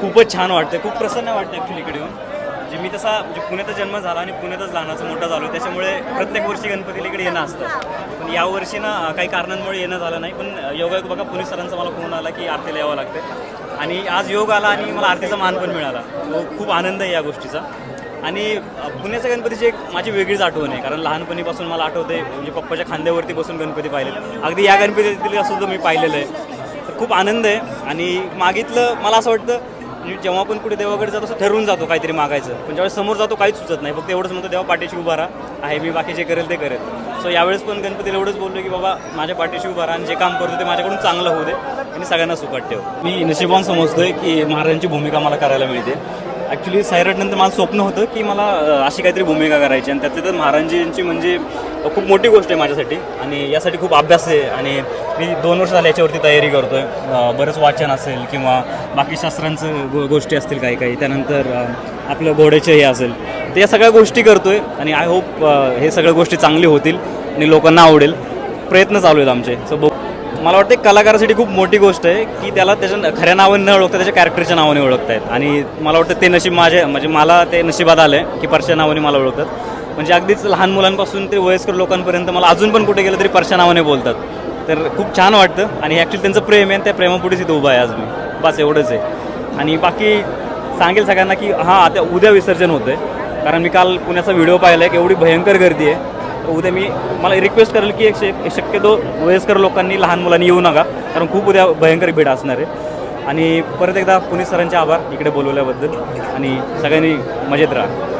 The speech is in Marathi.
खूपच छान वाटतं खूप प्रसन्न वाटतं ॲक्च्युली इकडे येऊन. म्हणजे मी तसा म्हणजे पुण्याचा जन्म झाला आणि पुण्यातच लहानाचा मोठा झालो त्याच्यामुळे प्रत्येक वर्षी गणपतीला इकडे येणं असतं. पण यावर्षी ना काही कारणांमुळे येणं झालं नाही. पण योगायोग बघा पुणे सरांचा मला फोन आला की आरतीला यावं लागते आणि आज योग आला आणि मला आरतीचा मान पण मिळाला. तो खूप आनंद आहे या गोष्टीचा. आणि पुण्याचा पुण्याच्या गणपतीची एक माझी वेगळीच आठवण आहे. कारण लहानपणीपासून मला आठवते म्हणजे पप्पाच्या खांद्यावरती बसून गणपती पाहिले अगदी या गणपतीतील सुद्धा मी पाहिलेलं आहे. तर खूप आनंद आहे. आणि मागितलं मला असं वाटतं म्हणजे जेव्हा पण कुठे देवाकडे जातो असं ठरवून जातो काहीतरी मागायचं. पण ज्यावेळेस समोर जातो काहीच सुचत नाही. फक्त एवढंच म्हणतो देवा पाठीशी उभा राहा. आहे मी बाकी जे करेल ते करेल. सो यावेळेस पण गणपतीला एवढंच बोललो की बाबा माझ्या पाठीशी उभा राहा आणि जे काम करतो ते माझ्याकडून चांगलं होऊ दे आणि सगळ्यांना सुखात ठेव. मी नशिबान समजतोय की महाराजांची भूमिका मला करायला मिळते. ॲक्च्युली सायरटनंतर माझं स्वप्न होतं की मला अशी काहीतरी भूमिका करायची आणि त्यातले तर महाराजांची म्हणजे खूप मोठी गोष्ट आहे माझ्यासाठी आणि यासाठी खूप अभ्यास आहे आणि मी दोन वर्ष झाले याच्यावरती तयारी करतो आहे बरंच वाचन असेल किंवा बाकी शास्त्रांचं गो गोष्टी असतील काही काही त्यानंतर आपलं घोड्याचं हे असेल ते या सगळ्या गोष्टी करतो आहे आणि आय होप हे सगळ्या गोष्टी चांगली होतील आणि लोकांना आवडेल. प्रयत्न चालू आहेत आमचे. सो मला वाटतं कलाकारासाठी खूप मोठी गोष्ट आहे की त्याला त्याच्या खऱ्या नावाने न ओळखता त्याच्या कॅरेक्टरच्या नावाने ओळखतायत. आणि मला वाटतं ते नशीब माझे म्हणजे मला ते नशिबात आलं आहे की परच्या नावाने मला ओळखतात. म्हणजे अगदीच लहान मुलांपासून ते वयस्कर लोकांपर्यंत मला अजून पण कुठे गेलं तरी परशा नावाने बोलतात. तर खूप छान वाटतं. आणि ॲक्च्युली त्यांचं प्रेम आहे आणि त्या प्रेमापुढेच इथं उभा आहे आज मी. बस एवढंच आहे. आणि बाकी सांगेल सगळ्यांना की हां आता उद्या विसर्जन होतं आहे कारण मी काल पुण्याचा व्हिडिओ पाहिला आहे की एवढी भयंकर गर्दी आहे. तर उद्या मी मला रिक्वेस्ट करेल की एक शे- एक शक्यतो वयस्कर लोकांनी लहान मुलांनी येऊ नका. कारण खूप उद्या भयंकर भीड असणार आहे. आणि परत एकदा पुणे सरांचे आभार इकडे बोलवल्याबद्दल. आणि सगळ्यांनी मजेत राहा.